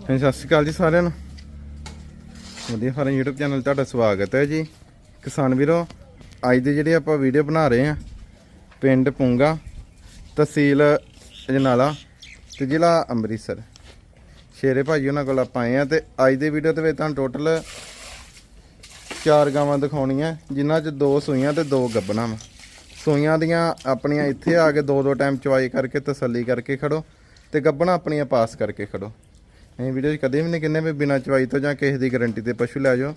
ਹਾਂਜੀ, ਸਤਿ ਸ਼੍ਰੀ ਅਕਾਲ ਜੀ ਸਾਰਿਆਂ ਨੂੰ। ਵਧੀਆ ਫਾਰਮ YouTube ਚੈਨਲ ਤੁਹਾਡਾ ਸਵਾਗਤ ਹੈ ਜੀ। ਕਿਸਾਨ ਵੀਰੋ, ਅੱਜ ਦੇ ਜਿਹੜੀ ਆਪਾਂ ਵੀਡੀਓ ਬਣਾ ਰਹੇ ਹਾਂ, ਪਿੰਡ ਪੁੰਗਾ, ਤਹਿਸੀਲ ਅਜਨਾਲਾ ਤੇ ਜ਼ਿਲ੍ਹਾ ਅੰਮ੍ਰਿਤਸਰ। ਸ਼ੇਰੇ ਭਾਜੀ ਉਹਨਾਂ ਕੋਲ ਆਪਾਂ ਆਏ ਆ ਤੇ ਅੱਜ ਦੀ ਵੀਡੀਓ ਦੇ ਵਿੱਚ ਤੁਹਾਨੂੰ ਟੋਟਲ ਚਾਰ ਗਾਵਾਂ ਦਿਖਾਉਣੀਆਂ, ਜਿਨ੍ਹਾਂ 'ਚ ਦੋ ਸੂਈਆਂ ਤੇ ਦੋ ਗੱਬਣਾ ਵਾ। ਸੂਈਆਂ ਦੀਆਂ ਆਪਣੀਆਂ ਇੱਥੇ ਆ ਕੇ ਦੋ ਦੋ ਟਾਈਮ ਚਵਾਈ ਕਰਕੇ ਤਸੱਲੀ ਕਰਕੇ ਖੜੋ ਤੇ ਗੱਬਣਾ ਆਪਣੀਆਂ ਪਾਸ ਕਰਕੇ ਖੜੋ। ਇਹ ਵੀਡੀਓ 'ਚ ਕਦੇ ਵੀ ਨਹੀਂ ਕਹਿੰਦੇ ਵੀ ਬਿਨਾਂ ਚਵਾਈ ਤੋਂ ਜਾਂ ਕਿਸੇ ਦੀ ਗਾਰੰਟੀ ਤੇ ਪਸ਼ੂ ਲੈ ਜਾਓ।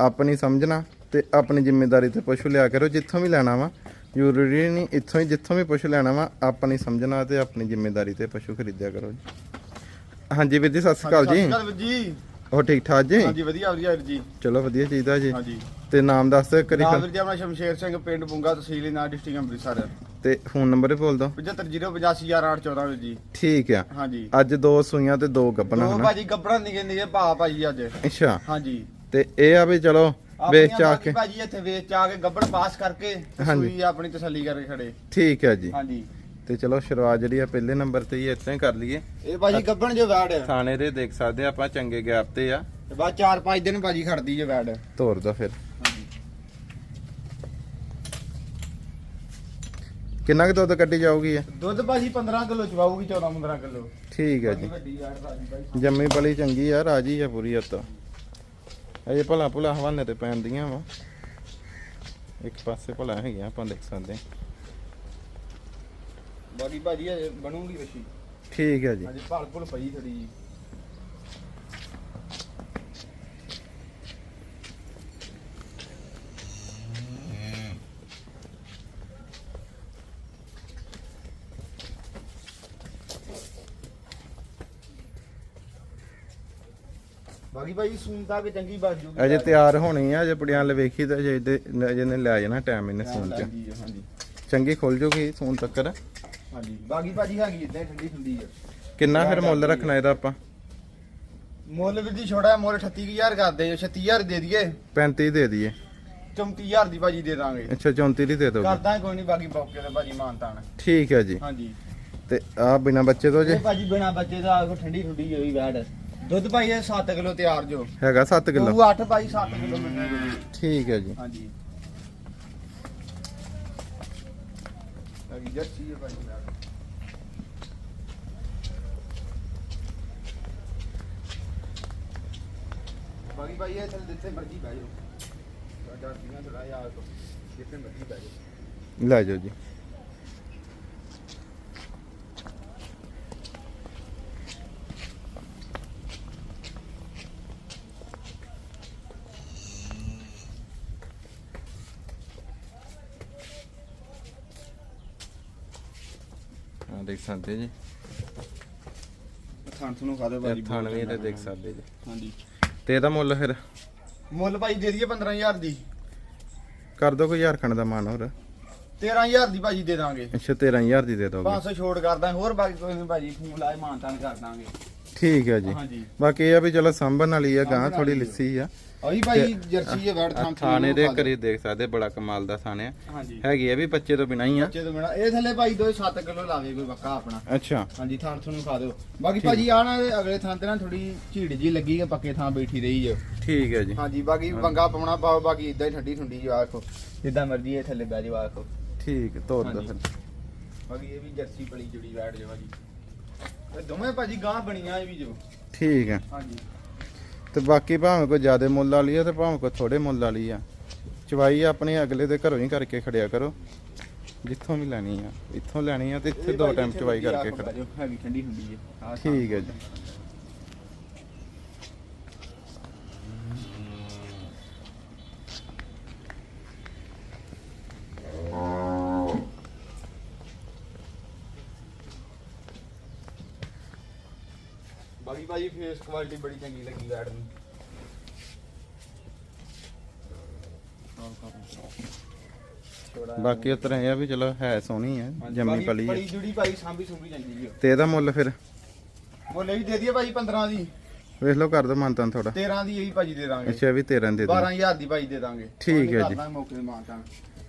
ਆਪਣੀ ਸਮਝਣਾ ਤੇ ਆਪਣੀ ਜ਼ਿੰਮੇਵਾਰੀ ਤੇ ਪਸ਼ੂ ਲਿਆ ਕਰੋ, ਜਿੱਥੋਂ ਵੀ ਲੈਣਾ ਵਾ। ਜ਼ਰੂਰੀ ਨਹੀਂ, ਇੱਥੋਂ ਹੀ, ਜਿੱਥੋਂ ਵੀ ਪਸ਼ੂ ਲੈਣਾ ਵਾ, ਆਪਣੀ ਸਮਝਣਾ ਤੇ ਆਪਣੀ ਜ਼ਿੰਮੇਵਾਰੀ ਤੇ ਪਸ਼ੂ ਖਰੀਦਿਆ ਕਰੋ ਜੀ। ਹਾਂਜੀ ਵੀਰ ਜੀ, ਸਤਿ ਸ਼੍ਰੀ ਅਕਾਲ ਜੀ। ਹੋਰ ਠੀਕ ਠਾਕ ਜੀ? ਹਾਂਜੀ ਵਧੀਆ ਵਧੀਆ ਵੀਰ ਜੀ। ਚਲੋ ਵਧੀਆ ਚਾਹੀਦਾ ਜੀ। ਹਾਂਜੀ। ਤੇ ਨਾਮ ਦੱਸ ਕਰੀ ਨਾਮ ਵੀਰ ਜੀ ਆਪਣਾ ਸ਼ਮਸ਼ੇਰ ਸਿੰਘ ਪਿੰਡ ਬੁੰਗਾ ਤਹਿਸੀਲ ਨਾ ਡਿਸਟ੍ਰਿਕਟ ਅੰਮ੍ਰਿਤਸਰ। ਤੇ ਫੋਨ ਨੰਬਰ ਬੋਲ ਦਿਓ। 75085814 ਵੀਰ ਜੀ। ਠੀਕ ਆ। ਹਾਂਜੀ। ਅੱਜ ਦੋ ਸੂਈਆਂ ਤੇ ਦੋ ਗੱਬਣਾ ਦੋ ਹਨਾ? ਭਾਜੀ ਗੱਬੜਾ ਨਿਕੇ ਨਿਕੇ ਭਾ ਭਾਜੀ ਅੱਜ। ਅੱਛਾ। ਹਾਂਜੀ। ਤੇ ਇਹ ਆ ਵੀ ਚਲੋ ਵੇਚ ਚਾ ਬਾਕੀ ਕੇ। ਭਾਜੀ ਇੱਥੇ ਵੇਚ ਚਾ ਕੇ ਗੱਬੜ ਪਾਸ ਕਰਕੇ। ਸੂਈ ਆਪਣੀ ਤਸੱਲੀ ਕਰਕੇ ਖੜੇ। ਠੀਕ ਹੈ ਜੀ। ਹਾਂਜੀ। ਤੇ ਚਲੋ ਸ਼ੁਰੂਆਤ ਜਿਹੜੀ ਆ ਪਹਿਲੇ ਨੰਬਰ ਤੇ ਹੀ ਇੱਥੇ ਹੀ ਕਰ ਲਈਏ। ਇਹ ਭਾਜੀ ਗੱਬਣ ਜੋ ਵੈੜ ਥਾਣੇ ਦੇ ਦੇਖ ਸਕਦੇ ਆ ਆਪਾਂ ਚੰਗੇ ਗੈਪ ਤੇ ਆ। ਤੇ ਬਾਅਦ 4-5 ਦਿਨ ਭਾਜੀ ਖੜਦੀ ਜੇ ਵੈੜ। ਤੋਰ ਦੋ ਫਿਰ। ਕਿੰਨਾ ਕੁ ਦੁੱਧ ਕੱਢੀ ਜਾਊਗੀ ਇਹ? ਦੁੱਧ ਭਾਜੀ 15 ਕਿਲੋ ਚਵਾਊਗੀ 14-15 ਕਿਲੋ। ਠੀਕ ਹੈ ਜੀ। ਵੱਡੀ ਵੈੜ ਭਾਜੀ ਭਾਈ। ਜੰਮੀ ਪਲੀ ਚੰਗੀ ਆ ਰਾਜੀ ਆ ਪੂਰੀ ਹੱਤ ਅਜੇ ਭਲਾ ਭੁਲਾ ਹਵਾਨੇ ਤੇ ਪੈਂਦੀਆਂ ਵਾ। ਇੱਕ ਪਾਸੇ ਭਲਾ ਹੈਗੀਆਂ ਆਪਾਂ ਦੇਖ ਸਕਦੇ ਹਾਂ। ਬਾਕੀ ਭਾਜੀ ਇਹ ਬਣੂਗੀ ਵਸ਼ੀ ਠੀਕ ਹੈ ਜੀ। ਹਾਂਜੀ ਭਾਲ ਭੁਲ ਪਈ ਥੋੜੀ ਜੀ। ਬਾਕੀ ਭਾਈ ਸੂਨ ਤੱਕ ਚੰਗੀ ਬਣ ਜੂਗੀ। ਅਜੇ ਤਿਆਰ ਹੋਣੀ ਆ ਅਜੇ ਪੜਿਆਂ ਲੈ ਵੇਖੀ ਤਾਂ ਅਜੇ ਇਹਦੇ ਅਜੇ ਨੇ ਲੈ ਜਾਣਾ ਟਾਈਮ ਇਹਨੇ ਸੂਣ ਚ। ਹਾਂਜੀ ਹਾਂਜੀ। ਚੰਗੀ ਖੁੱਲ ਜੂਗੀ ਸੂਣ ਤੱਕਰ। ਹਾਂਜੀ ਬਾਕੀ ਭਾਜੀ ਹੈਗੀ ਇਦਾਂ ਠੰਡੀ ਠੰਡੀ ਆ। ਕਿੰਨਾ ਫਿਰ ਮੁੱਲ ਰੱਖਣਾ ਇਹਦਾ ਆਪਾਂ? ਮੁੱਲ ਵੀ ਜੀ ਛੋੜਾ ਮੁੱਲ 38000 ਕਰਦੇ ਜੋ 36000 ਦੇ ਦਈਏ। 35 ਦੇ ਦਈਏ। 34000 ਦੀ ਭਾਜੀ ਦੇ ਦਾਂਗੇ। ਅੱਛਾ 34 ਦੀ ਦੇ ਦੋਗੇ ਕਰਦਾ ਕੋਈ ਨਹੀਂ ਬਾਕੀ ਬੌਕੇ ਤੇ ਭਾਜੀ ਮਾਨਤਾਨ ਠੀਕ ਹੈ ਜੀ। ਹਾਂਜੀ। ਤੇ ਆ ਬਿਨਾ ਬੱਚੇ ਤੋਂ ਜੇ? ਇਹ ਭਾਜੀ ਬਿਨਾ ਬੱਚੇ ਦਾ ਆਖੋ ਠੰਡੀ ਠੰਡੀ ਹੋਈ ਵੈੜ। ਦੁੱਧ ਭਾਈ ਇਹ 7 ਕਿਲੋ ਤਿਆਰ ਜੋ। ਹੈਗਾ 7 ਕਿਲੋ? ਉਹ 8 ਭਾਈ 7 ਕਿਲੋ ਮਿਲਣਾ ਜੀ ਠੀਕ ਹੈ ਜੀ। ਹਾਂਜੀ। ਅਗੀ ਜੱਸੀ ਹੈ ਭਾਈ ਵੈੜ ਬਾਕੀ ਭਾਈ, ਇਹ ਥੱਲੇ ਜਿੱਥੇ ਮਰਜ਼ੀ ਬਹਿ ਜਾਓ। ਸਾਡਾ ਸੀਨਾ ਥੋੜਾ ਯਾਰ ਜਿੱਥੇ ਮਰਜ਼ੀ ਬਹਿ ਜਾਓ। ਲੈ ਜਾਓ ਜੀ। ਦੇਖ ਸਕਦੇ ਜੀ। ਥਾਣ ਤੁਹਾਨੂੰ ਖਾ ਦੇ ਭਾਜੀ ਇਹ ਥਣ ਵੀ ਇਹਦੇ ਦੇਖ ਸਕਦੇ ਜੀ। ਹਾਂਜੀ। ਤੇ ਇਹਦਾ ਮੁੱਲ ਫਿਰ? ਮੁੱਲ ਭਾਈ ਦੇ ਦਈਏ 15000 ਦੀ। ਕਰ ਦੋ ਕੋਈ ਹਜ਼ਾਰ ਖਣ ਦਾ ਮਾਨ ਹੋਰ। 13000 ਦੀ ਭਾਜੀ ਦੇ ਦਾਂਗੇ। ਅੱਛਾ 13000 ਦੀ ਦੇ ਦੋਗੇ। 500 ਛੋੜ ਕਰਦਾ ਹੋਰ ਬਾਕੀ ਕੋਈ ਨਹੀਂ ਭਾਜੀ ਫੋਨ ਲਾਏ ਮਾਨਤਾਨ ਕਰ ਦਾਂਗੇ। ਠੀਕ ਹੈ ਜੀ। ਹਾਂਜੀ। ਬਾਕੀ ਇਹ ਆ ਵੀ ਚਲੋ ਸੰਭਣ ਵਾਲੀ ਆ ਗਾਂ ਥੋੜੀ। ਲਿੱਸੀ ਆ। ਅਈ ਭਾਈ ਜਰਸੀ ਹੈ ਵੜ ਆਹ ਥਾਂ ਥਾਣੇ ਦੇ ਕਰੀ ਦੇਖ ਸਕਦੇ ਬੜਾ ਕਮਾਲ ਦਾ ਥਾਣੇ ਆ। ਹਾਂਜੀ। ਹੈਗੀ ਆ ਵੀ ਬੱਚੇ ਤੋਂ ਬਿਨਾਂ ਹੀ ਆ। ਬੱਚੇ ਤੋਂ ਬਿਨਾ। ਇਹ ਥੱਲੇ ਭਾਈ ਦੋ 7 ਕਿਲੋ ਲਾਵੇ ਕੋਈ ਬੱਕਾ ਆਪਣਾ। ਅੱਛਾ। ਹਾਂਜੀ ਥਾਂ ਤੁਹਾਨੂੰ ਖਾ ਦਿਓ। ਬਾਕੀ ਭਾਜੀ ਆ ਨਾ ਅਗਲੇ ਥਾਂ ਤੇ ਨਾ ਥੋੜੀ ਝੀੜ ਜੀ ਲੱਗੀ ਹੈ ਪੱਕੇ ਥਾਂ ਬੈਠੀ ਰਹੀ ਜੋ ਠੀਕ ਹੈ ਜੀ। ਹਾਂਜੀ ਬਾਕੀ ਵੰਗਾ ਪਾਉਣਾ ਪਾਓ ਬਾਕੀ ਇਦਾਂ ਹੀ ਠੰਡੀ ਠੰਡੀ ਜੋ ਆਖੋ ਜਿੱਦਾਂ ਮਰਜ਼ੀ ਇਹ ਥੱਲੇ ਬਹਿ ਜਾਓ ਆਖੋ ਠੀਕ ਤੋਰ ਦੋ ਹਾਂਜੀ। ਫਿਰ। ਬਾਕੀ ਇਹ ਵੀ ਜਰਸੀ ਬੜੀ ਜੁੜੀ ਵੈੜ ਜੋ ਭਾਜੀ ਇਹ ਦੋਵੇਂ ਭਾਜੀ ਗਾਂ ਬਣੀਆਂ ਇਹ ਵੀ ਜੋ। ਠੀਕ ਹੈ ਹਾਂਜੀ। ਤੇ ਬਾਕੀ ਭਾਵੇਂ ਕੋਈ ਜ਼ਿਆਦਾ ਮੁੱਲ ਵਾਲੀ ਆ ਤੇ ਭਾਵੇਂ ਕੋਈ ਥੋੜੇ ਮੁੱਲ ਵਾਲੀ ਆ। ਚਵਾਈ ਆਪਣੀ ਅਗਲੇ ਦੇ ਘਰੋਂ ਹੀ ਕਰਕੇ ਖੜਿਆ ਕਰੋ। ਜਿੱਥੋਂ ਵੀ ਲੈਣੀ ਆ। ਇੱਥੋਂ ਲੈਣੀ ਆ ਤੇ ਇੱਥੇ ਦੋ ਟਾਈਮ ਚਵਾਈ ਕਰਕੇ ਖੜਾ ਹੈਗੀ ਠੰਡੀ ਹੁੰਦੀ ਹੈ। ਠੀਕ ਹੈ ਜੀ। ਬਾਕੀ ਭਾਜੀ ਫੇਸ ਕੁਆਲਿਟੀ ਬੜੀ ਚੰਗੀ ਲੱਗੀ ਵੈਡ ਨੂੰ। ਬਾਕੀ ਉਸ ਤਰ੍ਹਾਂ ਇਹ ਆ ਵੀ ਚਲੋ ਹੈ ਸੋਹਣੀ ਆ ਜੰਮੀ ਪਲੀ ਆ। ਬੜੀ ਜੁੜੀ ਭਾਈ ਸਾਂਭੀ ਸੁੰਭੀ ਚੰਗੀ ਜੀ ਤੇ ਇਹਦਾ ਮੁੱਲ ਫਿਰ? ਬੋਲੇ ਵੀ ਦੇ ਦਈਏ ਭਾਜੀ 15 ਦੀ। ਵੇਖ ਲਓ ਕਰ ਦੋ ਮੰਨਤਾਂ ਥੋੜਾ 13 ਦੀ ਇਹੀ ਭਾਜੀ ਦੇ ਦਾਂਗੇ। ਅੱਛਾ ਇਹ ਵੀ 13 ਦੇ ਦੇ 12000 ਦੀ ਭਾਜੀ ਦੇ ਦਾਂਗੇ। ਠੀਕ ਹੈ ਜੀ। ਦਾਂਗੇ ਮੌਕੇ ਤੇ ਮਾਨਤਾਂ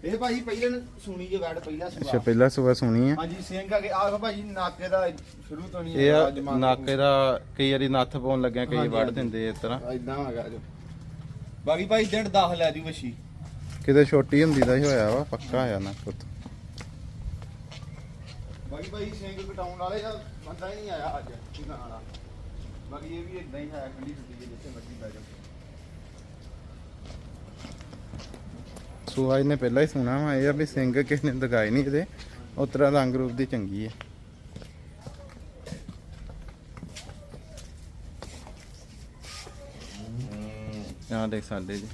ਇਹ ਭਾਜੀ ਪਹਿਲੇ ਨੂੰ ਸੁਣੀ ਜੇ ਵੈੜ ਪਹਿਲਾ ਅੱਛਾ ਪਹਿਲਾ ਸੂਆ ਸੁਣੀ ਆ। ਹਾਂਜੀ ਸਿੰਘ ਆ ਕੇ ਆਹ ਭਾਜੀ ਨਾਕੇ ਦਾ ਸ਼ੁਰੂ ਤੋਂ ਨਹੀਂ ਇਹ ਆ ਨਾਕੇ ਦਾ ਕਈ ਵਾਰੀ ਨੱਥ ਪਾਉਣ ਲੱਗਿਆ ਕਈ ਹਾਂਜੀ, ਹਾਂਜੀ। ਦਿੰਦੇ ਇਸ ਤਰ੍ਹਾਂ। ਇਦਾਂ ਹੈਗਾ ਜੋ। ਬਾਕੀ ਭਾਈ ਦਿਨ 10 ਲੈ ਜੂ ਵਸ਼ੀ ਕਿਤੇ ਛੋਟੀ ਹੁੰਦੀ ਦਾ ਹੀ ਹੋਇਆ ਵਾ ਪੱਕਾ ਹੋਇਆ ਨਾ ਪੁੱਤ। ਬਾਕੀ ਭਾਈ ਸਿੰਘ ਕਟਾਉਣ ਵਾਲੇ ਦਾ ਬੰਦਾ ਹੀ ਨਹੀਂ ਆਇਆ ਅੱਜ ਕਿਨਾਂ ਵਾਲਾ। ਬਾਕੀ ਇਹ ਵੀ ਇਦਾਂ ਹੀ ਹੈ ਖੰਡੀ ਛੁੱਟੀ ਜਿੱਥੇ ਮਰਜ਼ੀ ਬਹਿ ਜਾਓ। ਸੂਆ ਇਹਨੇ ਪਹਿਲਾਂ ਹੀ ਸੁਣਾ ਵਾ ਇਹ ਆ ਵੀ ਸਿੰਘ ਕਿਸੇ ਨੇ ਦਿਖਾਏ ਨਹੀਂ ਇਹਦੇ। ਉਸ ਤਰ੍ਹਾਂ ਰੰਗ ਰੂਪ ਦੀ ਚੰਗੀ ਹੈ ਆਹ ਦੇਖ ਸਾਡੇ ਜੀ।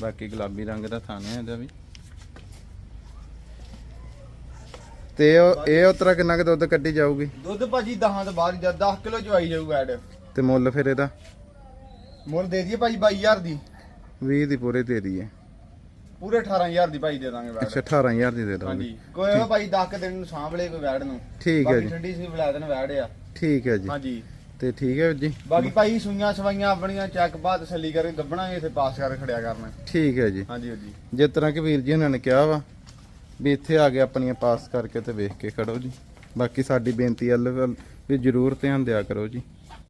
ਬਾਕੀ ਗੁਲਾਬੀ ਰੰਗ ਦਾ ਥਾਣਾ ਹੈ ਇਹਦਾ ਵੀ। ਤੇ ਉਹ ਇਹ ਉਸ ਤਰ੍ਹਾਂ ਕਿੰਨਾ ਕੁ ਦੁੱਧ ਕੱਢੀ ਜਾਊਗੀ? ਦੁੱਧ ਭਾਜੀ 10 ਤੋਂ ਬਾਅਦ ਜਦ 10 ਕਿਲੋ ਚ ਆਈ ਜਾਊਗਾ ਐਡ। ਤੇ ਮੁੱਲ ਫਿਰ ਇਹਦਾ? ਮੁੱਲ ਦੇ ਦਈਏ ਭਾਜੀ 22000 ਦੀ। 20 ਦੀ ਪੂਰੇ ਦੇ ਦਈਏ। ਪੂਰੇ 18000 ਦੀ ਭਾਜੀ ਦੇ ਦਾਂਗੇ ਵੈਡ ਅੱਛਾ 18000 ਦੀ ਦੇ ਦੋਗੇ। ਹਾਂਜੀ। ਕੋਈ ਉਹ ਭਾਈ 10 ਦਿਨ ਨੂੰ ਸਾਂਭ ਲੈ ਕੋਈ ਵੈਡ ਨੂੰ। ਠੀਕ ਹੈ ਬਾਕੀ ਜੀ। ਠੰਡੀ ਸੀ ਬੁਲਾ ਦੇਣ ਵੈਡ ਆ। ਠੀਕ ਹੈ ਜੀ। ਹਾਂਜੀ। ਤੇ ਠੀਕ ਹੈ ਜੀ। ਬਾਕੀ ਭਾਈ ਸੂਈਆਂ ਸਵਾਈਆਂ ਆਪਣੀਆਂ ਚੈੱਕ ਬਾਅਦ ਤਸੱਲੀ ਕਰਕੇ ਗੱਬਣਾ ਇੱਥੇ ਪਾਸ ਕਰਕੇ ਖੜਿਆ ਕਰਨਾ। ਠੀਕ ਹੈ ਜੀ। ਹਾਂਜੀ ਹਾਂਜੀ। ਜਿਸ ਤਰ੍ਹਾਂ ਕਿ ਵੀਰ ਜੀ ਉਹਨਾਂ ਨੇ ਕਿਹਾ ਵਾ ਵੀ ਇੱਥੇ ਆ ਕੇ ਆਪਣੀਆਂ ਪਾਸ ਕਰਕੇ ਤੇ ਵੇਖ ਕੇ ਖੜੋ ਜੀ। ਬਾਕੀ ਸਾਡੀ ਬੇਨਤੀ ਵੱਲ ਵੀ ਜਰੂਰ ਧਿਆਨ ਦਿਆ ਕਰੋ ਜੀ।